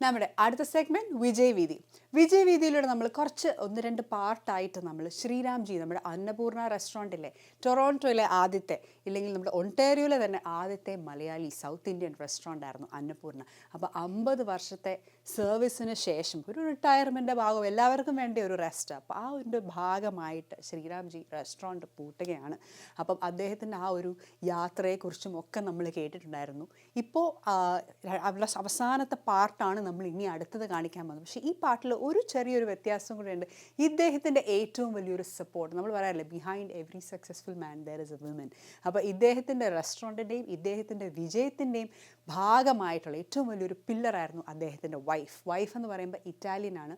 നമ്മുടെ അടുത്ത സെഗ്മെന്റ് വിജയ് വീതി വിജയ് വീതിയിലൂടെ നമ്മൾ കുറച്ച് ഒന്ന് രണ്ട് പാർട്ടായിട്ട് നമ്മൾ ശ്രീരാംജി നമ്മുടെ അന്നപൂർണ റെസ്റ്റോറന്റിലെ ടൊറോണ്ടോയിലെ ആദ്യത്തെ ഇല്ലെങ്കിൽ നമ്മുടെ ഒണ്ടേരിയോയിലെ തന്നെ ആദ്യത്തെ മലയാളി സൗത്ത് ഇന്ത്യൻ റെസ്റ്റോറന്റ് ആയിരുന്നു അന്നപൂർണ. അപ്പോൾ അമ്പത് വർഷത്തെ സർവീസിന് ശേഷം ഒരു റിട്ടയർമെന്റ് ഭാഗം എല്ലാവർക്കും വേണ്ട ഒരു റെസ്റ്റ് അപ്പോൾ ആ ഒരു ഭാഗമായിട്ട് ശ്രീരാംജി റെസ്റ്റോറന്റ് പൂട്ടുകയാണ്. അപ്പം അദ്ദേഹത്തിന്റെ ആ ഒരു യാത്രയെക്കുറിച്ചും ഒക്കെ നമ്മൾ കേട്ടിട്ടുണ്ടായിരുന്നു. ഇപ്പോൾ അവസാനത്തെ പാർട്ടാണ് നമ്മൾ ഇനി അടുത്തത് കാണിക്കാൻ പോകുന്നത്. പക്ഷേ ഈ പാട്ടിൽ ഒരു ചെറിയൊരു വ്യത്യാസം കൂടെ ഉണ്ട്. ഇദ്ദേഹത്തിന്റെ ഏറ്റവും വലിയൊരു സപ്പോർട്ട് നമ്മൾ പറയാറില്ലേ behind every successful man there is a women അപ്പോൾ ഇദ്ദേഹത്തിന്റെ റെസ്റ്റോറന്റിന്റെയും ഇദ്ദേഹത്തിന്റെ വിജയത്തിന്റെയും ഭാഗമായിട്ടുള്ള ഏറ്റവും വലിയൊരു പില്ലറായിരുന്നു അദ്ദേഹത്തിന്റെ വൈഫ് വൈഫ് എന്ന് പറയുമ്പോൾ ഇറ്റാലിയൻ ആണ്.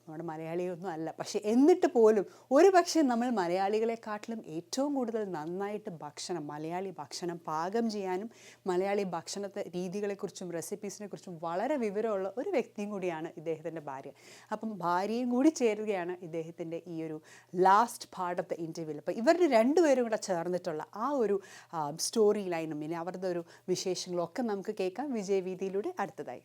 നമ്മുടെ മലയാളിയൊന്നും അല്ല. പക്ഷേ എന്നിട്ട് പോലും ഒരു പക്ഷേ നമ്മൾ മലയാളികളെക്കാട്ടിലും ഏറ്റവും കൂടുതൽ നന്നായിട്ട് ഭക്ഷണം മലയാളി ഭക്ഷണം പാകം ചെയ്യാനും മലയാളി ഭക്ഷണത്തെ രീതികളെക്കുറിച്ചും റെസിപ്പീസിനെ കുറിച്ചും വളരെ വിവരമുള്ള ഒരു വ്യക്തിയും കൂടിയാണ് ഇദ്ദേഹത്തിന്റെ ഭാര്യ. അപ്പം ഭാര്യയും കൂടി ചേരുകയാണ് ഇദ്ദേഹത്തിന്റെ ഈ ഒരു ലാസ്റ്റ് പാർട്ട് ഓഫ് ദ ഇന്റർവ്യൂവിൽ അപ്പോൾ ഇവരുടെ രണ്ടുപേരും കൂടെ ചേർന്നിട്ടുള്ള ആ ഒരു സ്റ്റോറി ലൈനും ഇനി അവരുടെ ഒരു വിശേഷങ്ങളും ഒക്കെ നമുക്ക് കേൾക്കാം. വിജയവീതിയിലൂടെ അടുത്തതായി.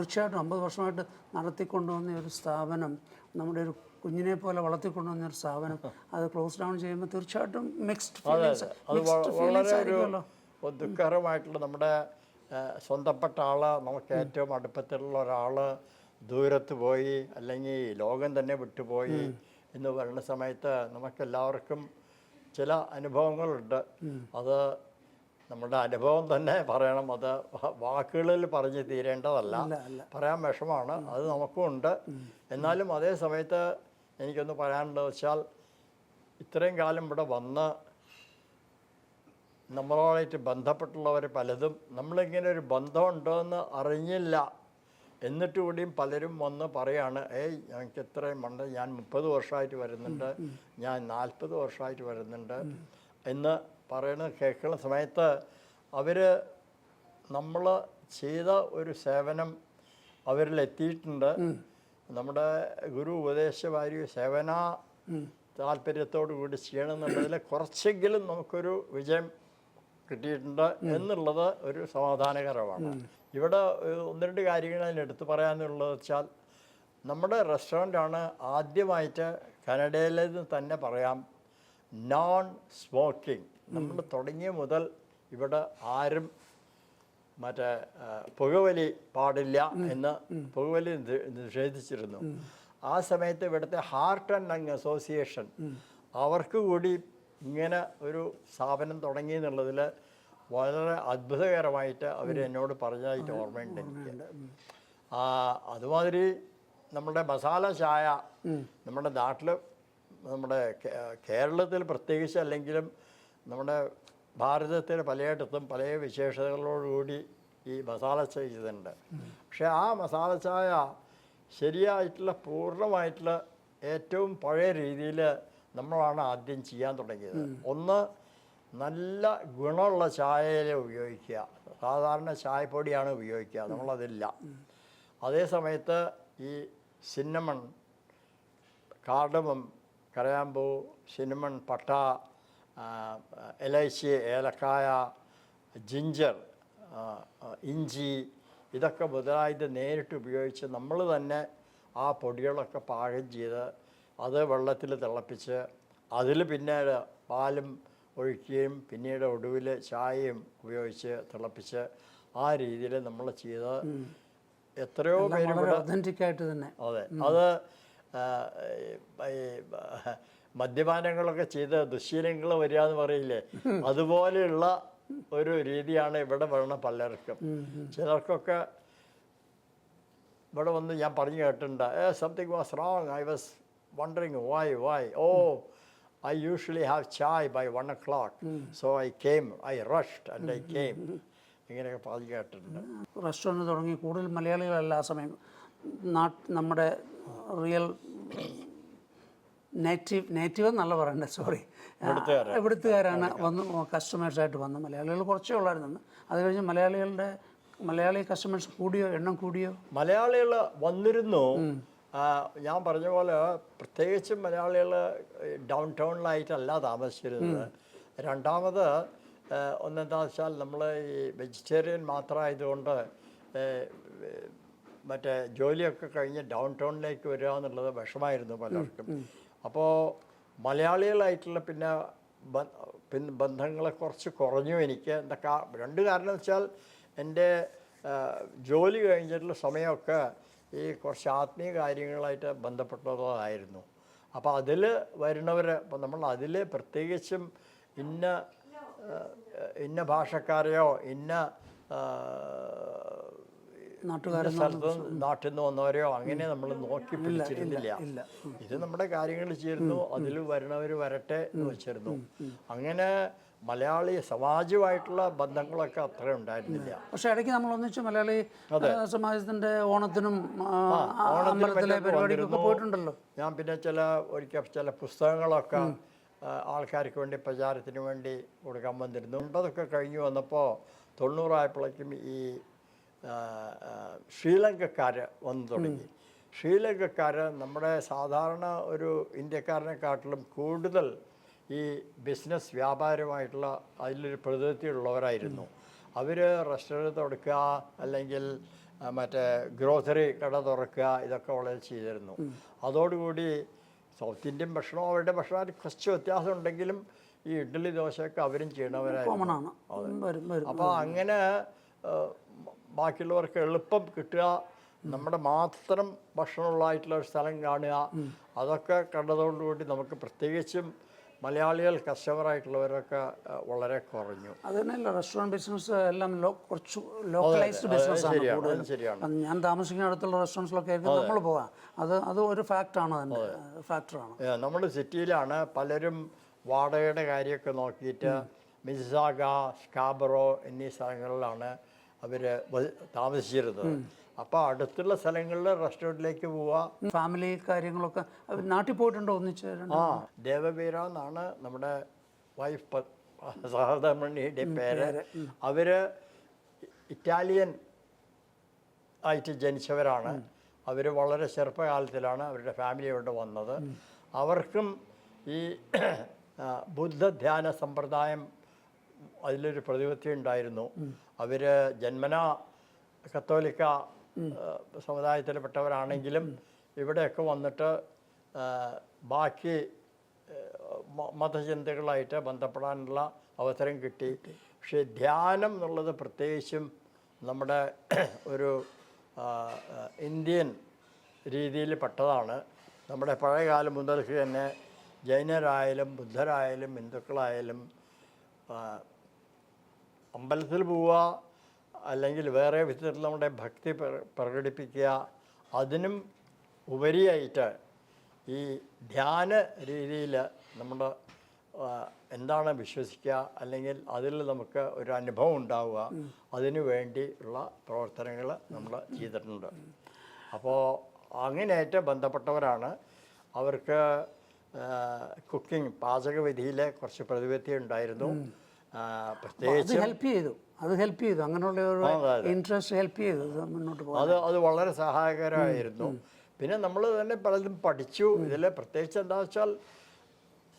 തീർച്ചയായിട്ടും അമ്പത് വർഷമായിട്ട് നടത്തിക്കൊണ്ടുവന്ന ഒരു സ്ഥാപനം നമ്മുടെ ഒരു കുഞ്ഞിനെ പോലെ വളർത്തിക്കൊണ്ടുവന്ന ഒരു സ്ഥാപനം അത് ക്ലോസ് ഡൗൺ ചെയ്യുമ്പോൾ തീർച്ചയായിട്ടും മിക്സ്ഡ് ഫീലിങ്സ് മിക്സ്ഡ് വളരെ ഫീലിങ്സ് ഒരു ആയിരിക്കുമല്ലോ. ദുഃഖകരമായിട്ടുള്ള നമ്മുടെ സ്വന്തപ്പെട്ട ആൾ നമുക്ക് ഏറ്റവും അടുപ്പത്തിലുള്ള ഒരാൾ ദൂരത്ത് പോയി അല്ലെങ്കിൽ ലോകം തന്നെ വിട്ടുപോയി എന്ന് പറയുന്ന സമയത്ത് നമുക്കെല്ലാവർക്കും ചില അനുഭവങ്ങളുണ്ട്. അത് നമ്മുടെ അനുഭവം തന്നെ പറയണം. അത് വാക്കുകളിൽ പറഞ്ഞ് തീരേണ്ടതല്ല. പറയാൻ വിഷമാണ് അത് നമുക്കും ഉണ്ട്. എന്നാലും അതേ സമയത്ത് എനിക്കൊന്ന് പറയാനുള്ളത് വെച്ചാൽ ഇത്രയും കാലം ഇവിടെ വന്ന് നമ്മളായിട്ട് ബന്ധപ്പെട്ടുള്ളവർ പലതും നമ്മളിങ്ങനെ ഒരു ബന്ധമുണ്ടോ എന്ന് അറിഞ്ഞില്ല. എന്നിട്ട് കൂടിയും പലരും വന്ന് പറയാണ് ഏയ് ഞങ്ങൾക്ക് ഇത്രയും ഉണ്ട് ഞാൻ മുപ്പത് വർഷമായിട്ട് വരുന്നുണ്ട്. ഞാൻ നാൽപ്പത് വർഷമായിട്ട് വരുന്നുണ്ട്. എന്ന് പറയുന്നത് കേൾക്കുന്ന സമയത്ത് അവർ നമ്മൾ ചെയ്ത ഒരു സേവനം അവരിൽ എത്തിയിട്ടുണ്ട് നമ്മുടെ ഗുരു ഉപദേശവാരി സേവന താല്പര്യത്തോടു കൂടി ചെയ്യണമെന്നുള്ളതിൽ കുറച്ചെങ്കിലും നമുക്കൊരു വിജയം കിട്ടിയിട്ടുണ്ട് എന്നുള്ളത് ഒരു സമാധാനകരമാണ്. ഇവിടെ ഒന്ന് രണ്ട് കാര്യങ്ങൾ അതിന് എടുത്തു പറയാനുള്ളത് വെച്ചാൽ നമ്മുടെ റെസ്റ്റോറന്റാണ് ആദ്യമായിട്ട് കനഡയിലേത് തന്നെ പറയാം നോൺ സ്മോക്കിംഗ് നമ്മൾ തുടങ്ങിയ മുതൽ ഇവിടെ ആരും മറ്റേ പുകവലി പാടില്ല എന്ന് പുകവലി നിഷേധിച്ചിരുന്നു. ആ സമയത്ത് ഇവിടുത്തെ ഹാർട്ട് ആൻഡ് ലങ് അസോസിയേഷൻ അവർക്ക് കൂടി ഇങ്ങനെ ഒരു സ്ഥാപനം തുടങ്ങി എന്നുള്ളതിൽ വളരെ അത്ഭുതകരമായിട്ട് അവർ എന്നോട് പറഞ്ഞതായിട്ട് ഓർമ്മയുണ്ട് എനിക്ക്. അതുമാതിരി നമ്മുടെ മസാല ചായ നമ്മുടെ നാട്ടിൽ നമ്മുടെ കേരളത്തിൽ പ്രത്യേകിച്ച് അല്ലെങ്കിലും നമ്മുടെ ഭാരതത്തിൽ പലയിടത്തും പല വിശേഷതകളോടുകൂടി ഈ മസാല ചായ ചെയ്തിട്ടുണ്ട് പക്ഷേ ആ മസാല ചായ ശരിയായിട്ടുള്ള പൂർണമായിട്ടുള്ള ഏറ്റവും പഴയ രീതിയിൽ നമ്മളാണ് ആദ്യം ചെയ്യാൻ തുടങ്ങിയത്. ഒന്ന് നല്ല ഗുണമുള്ള ചായയിൽ ഉപയോഗിക്കുക. സാധാരണ ചായപ്പൊടിയാണ് ഉപയോഗിക്കുക. നമ്മളതില്ല. അതേ സമയത്ത് ഈ സിന്നമൺ കാർഡമം കരയാമ്പൂ സിനിമൺ പട്ട ആ, എലൈച്ചി ഏലക്കായ ജിഞ്ചർ ഇഞ്ചി ഇതൊക്കെ മുതലായത് നേരിട്ട് ഉപയോഗിച്ച് നമ്മൾ തന്നെ ആ പൊടികളൊക്കെ പാകം ചെയ്ത് അത് വെള്ളത്തിൽ തിളപ്പിച്ച് അതിൽ പിന്നീട് പാലും ഒഴിക്കുകയും പിന്നീട് ഒടുവിൽ ചായയും ഉപയോഗിച്ച് തിളപ്പിച്ച് ആ രീതിയിൽ നമ്മൾ ചെയ്ത് എത്രയോ പേര് തന്നെ. അതെ. അത് മദ്യപാനങ്ങളൊക്കെ ചെയ്ത് ദുശീലങ്ങൾ വരിക എന്ന് പറയില്ലേ? അതുപോലെയുള്ള ഒരു രീതിയാണ് ഇവിടെ വരണ പലർക്കും. ചിലർക്കൊക്കെ ഇവിടെ വന്ന് ഞാൻ പറഞ്ഞു കേട്ടിട്ടുണ്ട് a something was wrong I was wondering why why oh I usually have chai by one o'clock so I came I rushed and I came ഇങ്ങനെയൊക്കെ പറഞ്ഞു കേട്ടിട്ടുണ്ട്. റെസ്റ്റോറന്റ് തുടങ്ങി. കൂടുതൽ മലയാളികളല്ല ആ സമയം. നാട്ട് നമ്മുടെ റിയൽ നേറ്റീവ് നേറ്റീവ് എന്നല്ല പറയണ്ട സോറി ഇവിടുത്തുകാര്. ഇവിടുത്തുകാരാണ് വന്ന് കസ്റ്റമേഴ്സായിട്ട് വന്ന് മലയാളികൾ കുറച്ചേ ഉള്ളായിരുന്നു. അത് കഴിഞ്ഞ് മലയാളികളുടെ മലയാളി കസ്റ്റമേഴ്സ് കൂടിയോ എണ്ണം കൂടിയോ? മലയാളികൾ വന്നിരുന്നു. ഞാൻ പറഞ്ഞ പോലെ പ്രത്യേകിച്ചും മലയാളികൾ ഡൗൺ ടൗണിലായിട്ടല്ല താമസിച്ചിരുന്നത് രണ്ടാമത് ഒന്നെന്താ വെച്ചാൽ നമ്മൾ ഈ വെജിറ്റേറിയൻ മാത്രമായതുകൊണ്ട് മറ്റേ ജോലിയൊക്കെ കഴിഞ്ഞ് ഡൗൺ ടൗണിലേക്ക് വരിക എന്നുള്ളത് വിഷമായിരുന്നു പലർക്കും. അപ്പോൾ മലയാളികളായിട്ടുള്ള പിന്നെ പിന്നെ ബന്ധങ്ങളെ കുറച്ച് കുറഞ്ഞു എനിക്ക്. കാ- രണ്ട് കാരണം വെച്ചാൽ എന്റെ ജോലി കഴിഞ്ഞിട്ടുള്ള സമയമൊക്കെ ഈ കുറച്ച് ആത്മീയ കാര്യങ്ങളായിട്ട് ബന്ധപ്പെട്ടതായിരുന്നു. അപ്പോൾ അതിൽ വരുന്നവർ അപ്പോൾ നമ്മൾ അതിൽ പ്രത്യേകിച്ചും ഇന്ന ഇന്ന ഭാഷക്കാരെയോ ഇന്ന നാട്ടിൽ നിന്ന് വന്നവരെയോ അങ്ങനെ നമ്മൾ നോക്കി പിടിച്ചിരുന്നില്ല. ഇത് നമ്മുടെ കാര്യങ്ങൾ ചെയ്യുന്നു അതിൽ വരണവർ വരട്ടെ എന്ന് വെച്ചിരുന്നു. അങ്ങനെ മലയാളി സമാജമായിട്ടുള്ള ബന്ധങ്ങളൊക്കെ അത്ര ഉണ്ടായിരുന്നില്ല. പക്ഷെ ഇടയ്ക്ക് നമ്മൾ ഒന്നിച്ച് മലയാളി സമാജത്തിന്റെ ഓണത്തിനും അമ്പലത്തിലെ പരിപാടിക്കൊക്കെ പോയിട്ടുണ്ടല്ലോ. ഞാൻ പിന്നെ ചില ഒരിക്കൽ ചില പുസ്തകങ്ങളൊക്കെ ആൾക്കാർക്ക് വേണ്ടി പ്രചാരത്തിന് വേണ്ടി കൊടുക്കാൻ വന്നിരുന്നു. അതൊക്കെ കഴിഞ്ഞു വന്നപ്പോൾ തൊണ്ണൂറായപ്പോഴേക്കും ഈ ശ്രീലങ്കക്കാർ വന്നു തുടങ്ങി. ശ്രീലങ്കക്കാർ നമ്മുടെ സാധാരണ ഒരു ഇന്ത്യക്കാരനെക്കാട്ടിലും കൂടുതൽ ഈ ബിസിനസ് വ്യാപാരമായിട്ടുള്ള അതിലൊരു പ്രതിനിധിയുള്ളവരായിരുന്നു. അവർ റെസ്റ്റോറന്റ് തുറക്കുക അല്ലെങ്കിൽ മറ്റേ ഗ്രോസറി കട തുറക്കുക ഇതൊക്കെ വളരെ ചെയ്തിരുന്നു. അതോടുകൂടി സൗത്ത് ഇന്ത്യൻ ഭക്ഷണം അവരുടെ ഭക്ഷണം കുറച്ച് വ്യത്യാസം ഉണ്ടെങ്കിലും ഈ ഇഡ്ഡലി ദോശയൊക്കെ അവരും ചെയ്യണവരായിരുന്നു അപ്പോൾ അങ്ങനെ ബാക്കിയുള്ളവർക്ക് എളുപ്പം കിട്ടുക നമ്മുടെ മാത്രം ഭക്ഷണമുള്ളതായിട്ടുള്ള ഒരു സ്ഥലം കാണുക. അതൊക്കെ കണ്ടതോടുകൂടി നമുക്ക് പ്രത്യേകിച്ചും മലയാളികൾ കസ്റ്റമറായിട്ടുള്ളവരൊക്കെ ആയിട്ടുള്ളവരൊക്കെ വളരെ കുറഞ്ഞു. അത് തന്നെയല്ല റെസ്റ്റോറന്റ് ബിസിനസ് എല്ലാം കുറച്ച് ലോക്കലൈസ്ഡ് ബിസിനസ് ആണ് ശരിയാണ്, കൂടുതൽ. ഞാൻ താമസിക്കുന്ന അടുത്തുള്ള റെസ്റ്റോറന്റ്സിലൊക്കെ ആയിരിക്കും നമ്മൾ പോകാം അത് അത് ഒരു ഫാക്റ്റാണ് തന്നെ. ഫാക്ടറാണ് നമ്മൾ സിറ്റിയിലാണ് പലരും വാടകയുടെ കാര്യമൊക്കെ നോക്കിയിട്ട് മിസാഗ സ്കാബറോ എന്നീ സ്ഥലങ്ങളിലാണ് അവർ താമസിച്ചിരുന്നത്. അപ്പോൾ അടുത്തുള്ള സ്ഥലങ്ങളിൽ റെസ്റ്റോറന്റിലേക്ക് പോവുക ഫാമിലി കാര്യങ്ങളൊക്കെ അവർ നാട്ടിൽ പോയിട്ടുണ്ടോ ഒന്നിച്ച് ആ ദേവവീര എന്നാണ് നമ്മുടെ വൈഫ് സഹോദരമണിയുടെ പേര്. അവർ ഇറ്റാലിയൻ ആയിട്ട് ജനിച്ചവരാണ്. അവർ വളരെ ചെറുപ്പകാലത്തിലാണ് അവരുടെ ഫാമിലി കൊണ്ട് വന്നത് അവർക്കും ഈ ബുദ്ധ ധ്യാന സമ്പ്രദായം അതിലൊരു പ്രതിപത്തി ഉണ്ടായിരുന്നു. അവർ ജന്മന കത്തോലിക്ക സമുദായത്തിൽപ്പെട്ടവരാണെങ്കിലും ഇവിടെയൊക്കെ വന്നിട്ട് ബാക്കി മതചിന്തകളായിട്ട് ബന്ധപ്പെടാനുള്ള അവസരം കിട്ടി. പക്ഷേ ധ്യാനം എന്നുള്ളത് പ്രത്യേകിച്ചും നമ്മുടെ ഒരു ഇന്ത്യൻ രീതിയിൽ പെട്ടതാണ്. നമ്മുടെ പഴയ കാലം മുതൽക്ക് തന്നെ ജൈനരായാലും ബുദ്ധരായാലും ഹിന്ദുക്കളായാലും അമ്പലത്തിൽ പോവുക അല്ലെങ്കിൽ വേറെ വിധത്തിൽ നമ്മുടെ ഭക്തി പ്ര- പ്രകടിപ്പിക്കുക അതിനും ഉപരിയായിട്ട് ഈ ധ്യാന രീതിയിൽ നമ്മുടെ എന്താണ് വിശ്വസിക്കുക അല്ലെങ്കിൽ അതിൽ നമുക്ക് ഒരു അനുഭവം ഉണ്ടാവുക അതിനു വേണ്ടി ഉള്ള പ്രവർത്തനങ്ങൾ നമ്മൾ ചെയ്തിട്ടുണ്ട്. അപ്പോൾ അങ്ങനെയായിട്ട് ബന്ധപ്പെട്ടവരാണ്. അവർക്ക് കുക്കിംഗ് പാചകവിധിയിൽ കുറച്ച് പ്രതിപത്തി ഉണ്ടായിരുന്നു പ്രത്യേകിച്ച് ഹെൽപ്പ് ചെയ്തു. അത് ഹെൽപ്പ് ചെയ്തു. അങ്ങനെയുള്ള ഒരു. ഇൻട്രസ്റ്റ് ഹെൽപ്പ് ചെയ്തു. മുന്നോട്ട് പോകാൻ. അത് അത് വളരെ സഹായകരമായിരുന്നു. പിന്നെ നമ്മൾ തന്നെ പലതും പഠിച്ചു. ഇതിൽ പ്രത്യേകിച്ച് എന്താ വെച്ചാൽ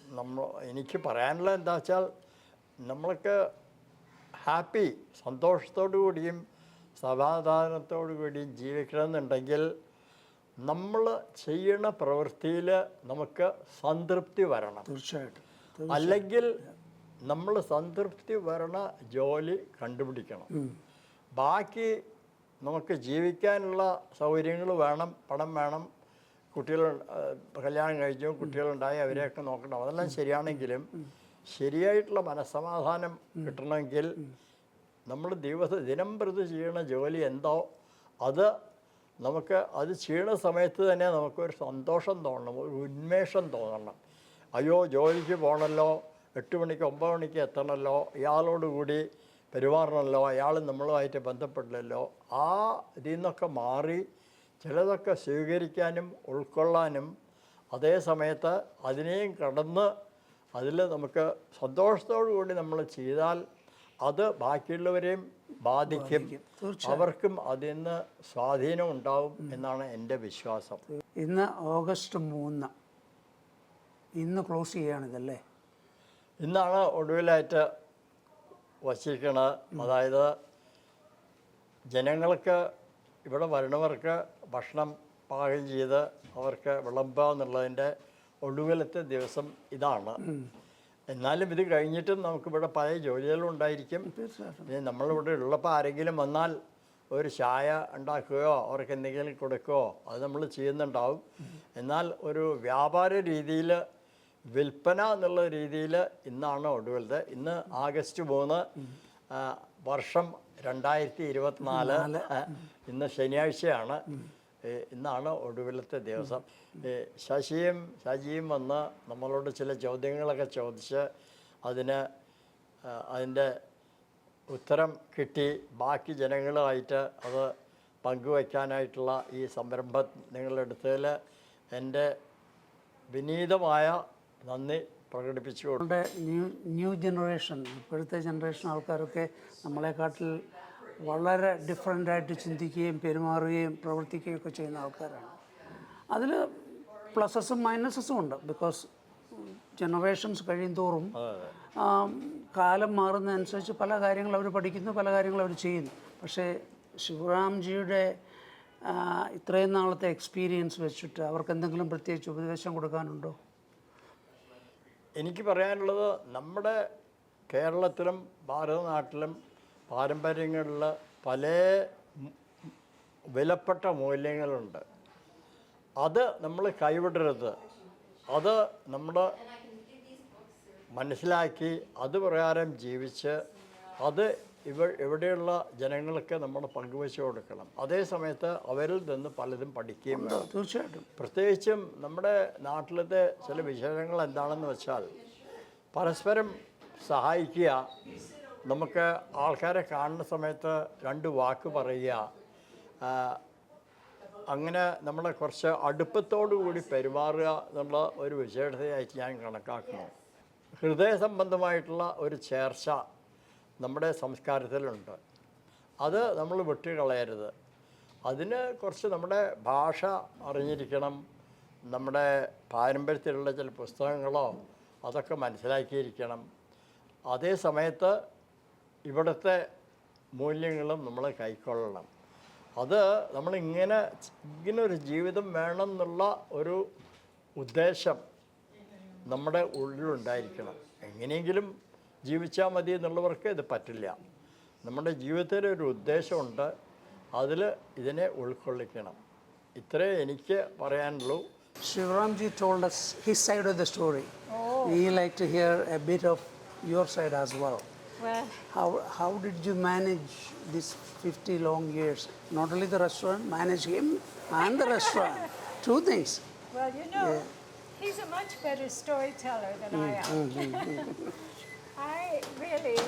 നമ്മൾ എനിക്ക് പറയാനുള്ള എന്താ വെച്ചാൽ നമ്മൾക്ക് ഹാപ്പി സന്തോഷത്തോടു കൂടിയും സമാധാനത്തോടു കൂടിയും ജീവിക്കണമെന്നുണ്ടെങ്കിൽ നമ്മൾ ചെയ്യുന്ന പ്രവൃത്തിയിൽ നമുക്ക് സംതൃപ്തി വരണം. തീർച്ചയായിട്ടും. അല്ലെങ്കിൽ നമ്മൾ സംതൃപ്തി വരണ ജോലി കണ്ടുപിടിക്കണം. ബാക്കി നമുക്ക് ജീവിക്കാനുള്ള സൗകര്യങ്ങൾ വേണം പണം വേണം. കുട്ടികൾ കല്യാണം കഴിച്ചു കുട്ടികളുണ്ടായി അവരെയൊക്കെ നോക്കണം. അതെല്ലാം ശരിയാണെങ്കിലും ശരിയായിട്ടുള്ള മനസ്സമാധാനം കിട്ടണമെങ്കിൽ നമ്മൾ ദിവസം ദിനം പ്രതി ചെയ്യണ ജോലി എന്തോ അത് നമുക്ക് അത് ചെയ്യണ സമയത്ത് തന്നെ നമുക്കൊരു സന്തോഷം തോന്നണം ഒരു ഉന്മേഷം തോന്നണം. അയ്യോ ജോലിക്ക് പോകണമല്ലോ എട്ട് മണിക്ക് ഒമ്പത് മണിക്ക് എത്തണമല്ലോ. ഇയാളോടുകൂടി പെരുമാറണമല്ലോ. അയാൾ നമ്മളുമായിട്ട് ബന്ധപ്പെടില്ലല്ലോ ആ ഇതിൽ നിന്നൊക്കെ മാറി ചിലതൊക്കെ സ്വീകരിക്കാനും ഉൾക്കൊള്ളാനും അതേ സമയത്ത് അതിനെയും കടന്ന് അതിൽ നമുക്ക് സന്തോഷത്തോടു കൂടി നമ്മൾ ചെയ്താൽ അത് ബാക്കിയുള്ളവരെയും ബാധിക്കും. അവർക്കും അതിൽ നിന്ന് സ്വാധീനം ഉണ്ടാവും എന്നാണ് എന്റെ വിശ്വാസം. ഇന്ന് ഓഗസ്റ്റ് മൂന്ന്. ഇന്ന് ക്ലോസ് ചെയ്യുകയാണിതല്ലേ ഇന്നാണ് ഒടുവിലായിട്ട് വച്ചിരിക്കുന്നത് അതായത് ജനങ്ങൾക്ക് ഇവിടെ വരണവർക്ക് ഭക്ഷണം പാകം ചെയ്ത് അവർക്ക് വിളമ്പുക എന്നുള്ളതിന്റെ ഒടുവിലത്തെ ദിവസം ഇതാണ്. എന്നാലും ഇത് കഴിഞ്ഞിട്ടും നമുക്കിവിടെ പല ജോലികളും ഉണ്ടായിരിക്കും. നമ്മളിവിടെ ഉള്ളപ്പോൾ ആരെങ്കിലും വന്നാൽ ഒരു ചായ ഉണ്ടാക്കുകയോ അവർക്ക് എന്തെങ്കിലും കൊടുക്കുകയോ അത് നമ്മൾ ചെയ്യുന്നുണ്ടാവും. എന്നാൽ ഒരു വ്യാപാര രീതിയിൽ വിൽപ്പന എന്നുള്ള രീതിയിൽ ഇന്നാണ് ഒടുവിലത് ഇന്ന് ആഗസ്റ്റ് മൂന്ന് വർഷം രണ്ടായിരത്തി ഇരുപത്തിനാല് ഇന്ന് ശനിയാഴ്ചയാണ്. ഇന്നാണ് ഒടുവിലത്തെ ദിവസം. ശശിയും ശശിയും വന്ന് നമ്മളോട് ചില ചോദ്യങ്ങളൊക്കെ ചോദിച്ച് അതിന് അതിന്റെ ഉത്തരം കിട്ടി. ബാക്കി ജനങ്ങളുമായിട്ട് അത് പങ്കുവയ്ക്കാനായിട്ടുള്ള ഈ സംരംഭം നിങ്ങളെടുത്തതിൽ എന്റെ വിനീതമായ നന്ദി പ്രകടിപ്പിച്ചു നമ്മുടെ ന്യൂ ന്യൂ ജനറേഷൻ ഇപ്പോഴത്തെ ജനറേഷൻ ആൾക്കാരൊക്കെ നമ്മളെക്കാട്ടിൽ വളരെ ഡിഫറെന്റായിട്ട് ചിന്തിക്കുകയും പെരുമാറുകയും പ്രവർത്തിക്കുകയും ഒക്കെ ചെയ്യുന്ന ആൾക്കാരാണ്. അതിൽ പ്ലസസും മൈനസസും ഉണ്ട് ബിക്കോസ് ജനറേഷൻസ് കഴിയും തോറും ആം, കാലം മാറുന്നതനുസരിച്ച് പല കാര്യങ്ങൾ അവർ പഠിക്കുന്നു പല കാര്യങ്ങൾ അവർ ചെയ്യുന്നു. പക്ഷേ ശിവറാംജിയുടെ ഇത്രയും നാളത്തെ എക്സ്പീരിയൻസ് വെച്ചിട്ട് അവർക്ക് എന്തെങ്കിലും പ്രത്യേകിച്ച് ഉപദേശം കൊടുക്കാനുണ്ടോ? എനിക്ക് പറയാനുള്ളത് നമ്മുടെ കേരളത്തിലും ഭാരതനാട്ടിലും പാരമ്പര്യങ്ങളിൽ പല വിലപ്പെട്ട മൂല്യങ്ങളുണ്ട്. അത് നമ്മൾ കൈവിടരുത്. അത് നമ്മൾ മനസ്സിലാക്കി അത് പ്രകാരം ജീവിച്ച് അത് ഇവ ഇവിടെയുള്ള ജനങ്ങൾക്ക് നമ്മൾ പങ്കുവച്ച് കൊടുക്കണം. അതേ സമയത്ത് അവരിൽ നിന്ന് പലതും പഠിക്കുകയും വേണം. തീർച്ചയായിട്ടും. പ്രത്യേകിച്ചും നമ്മുടെ നാട്ടിലത്തെ ചില വിശേഷങ്ങൾ എന്താണെന്ന് വെച്ചാൽ പരസ്പരം സഹായിക്കുക നമുക്ക് ആൾക്കാരെ കാണുന്ന സമയത്ത് രണ്ട് വാക്ക് പറയുക അങ്ങനെ നമ്മളെ കുറച്ച് അടുപ്പത്തോടു കൂടി പെരുമാറുക എന്നുള്ള ഒരു വിശേഷതയായിട്ട് ഞാൻ കണക്കാക്കുന്നു. ഹൃദയ സംബന്ധമായിട്ടുള്ള ഒരു ചേർച്ച നമ്മുടെ സംസ്കാരത്തിലുണ്ട്. അത് നമ്മൾ വിട്ടുകളയരുത്. അതിന് കുറച്ച് നമ്മുടെ ഭാഷ അറിഞ്ഞിരിക്കണം. നമ്മുടെ പാരമ്പര്യത്തിലുള്ള ചില പുസ്തകങ്ങളോ അതൊക്കെ മനസ്സിലാക്കിയിരിക്കണം. അതേ സമയത്ത് ഇവിടുത്തെ മൂല്യങ്ങളും നമ്മൾ കൈക്കൊള്ളണം. അത് നമ്മളിങ്ങനെ ഇങ്ങനെ ഒരു ജീവിതം വേണം എന്നുള്ള ഒരു ഉദ്ദേശം നമ്മുടെ ഉള്ളിലുണ്ടായിരിക്കണം. എങ്ങനെയെങ്കിലും ജീവിച്ചാൽ മതി എന്നുള്ളവർക്ക് ഇത് പറ്റില്ല. നമ്മുടെ ജീവിതത്തിൽ ഒരു ഉദ്ദേശമുണ്ട് അതിൽ ഇതിനെ ഉൾക്കൊള്ളിക്കണം. ഇത്രേ എനിക്ക് പറയാനുള്ളൂ. Shivaramji told his side of the story I like to hear a bit of your side as well how how did you manage this fifty long years not only the restaurant manage him and the restaurant two things He's a much better storyteller than mm, I am. Mm, mm, mm. I really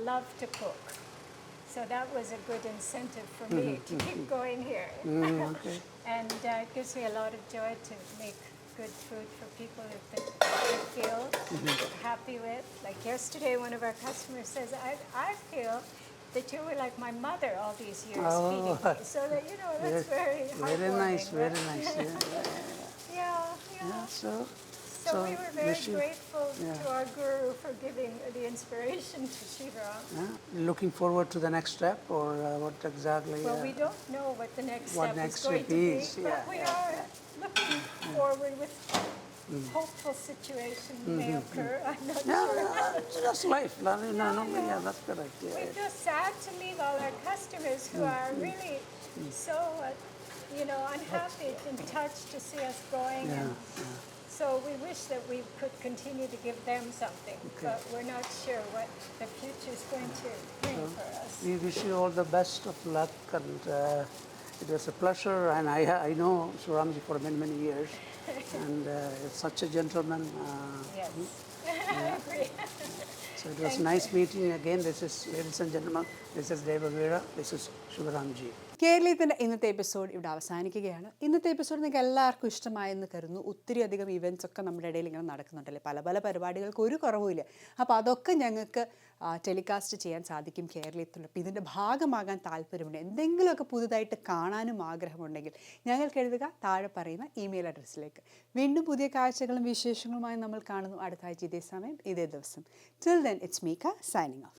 love to cook. So that was a good incentive for me mm-hmm, to keep mm-hmm. going here. Mm, okay. and uh, it gives me a lot of joy to make good food for people that they, they feel mm-hmm. happy with. Like yesterday, one of our customers says, I, I feel that you were like my mother all these years oh. feeding me. So that, you know, that's very Very nice, very nice. Yeah, yeah, Yeah, yeah. yeah. So, So, so we were very you- grateful yeah. to our guru for giving the inspiration to Shiva. yeah, looking forward to the next step or uh, what exactly? Well, uh, we don't know what the next What step next is going step to be, is, but we yeah, are looking forward with hopeful situation may occur. I'm not Yeah, sure. yeah, it's just life. No, no, no, yeah, that's correct. Yeah, We yeah. feel sad to leave all our customers who are really so, uh, you know, unhappy in touch to see us going. Yeah, and So we wish that we could continue to give them something, but we're not sure what the future is going to bring for us. We wish you all the best of luck, and uh, it was a pleasure. And I, I know Suramji for many, many years, and uh, it's such a gentleman. Uh, Yes. I agree. so it was nice meeting you again. This is, ladies and gentlemen, this is Devavira, this is Shivaramji. കേരളീയത്തിന്റെ ഇന്നത്തെ episode ഇവിടെ അവസാനിക്കുകയാണ്. ഇന്നത്തെ episode നിങ്ങൾക്ക് എല്ലാവർക്കും ഇഷ്ടമായെന്ന് കരുതുന്നു. ഒത്തിരി അധികം ഇവന്റ്സ് ഒക്കെ നമ്മുടെ ഇടയിൽ ഇങ്ങനെ നടക്കുന്നുണ്ടല്ലേ? പല പല പരിപാടികൾക്ക് ഒരു കുറവുമില്ല. അപ്പോൾ അതൊക്കെ ഞങ്ങൾക്ക് ടെലികാസ്റ്റ് ചെയ്യാൻ സാധിക്കും കേരളത്തിൽ അപ്പോൾ ഇതിന്റെ ഭാഗമാകാൻ താല്പര്യമുണ്ട്. എന്തെങ്കിലുമൊക്കെ പുതുതായിട്ട് കാണാനും ആഗ്രഹമുണ്ടെങ്കിൽ ഞങ്ങൾക്ക് എഴുതുക താഴെ പറയുന്ന ഇമെയിൽ അഡ്രസ്സിലേക്ക് വീണ്ടും പുതിയ കാഴ്ചകളും വിശേഷങ്ങളുമായി നമ്മൾ കാണുന്നു. അടുത്ത ആഴ്ച ഇതേ സമയം ഇതേ ദിവസം. ടിൽ ദെൻ ഇറ്റ്സ് മീക്ക സൈനിങ് ഓഫ്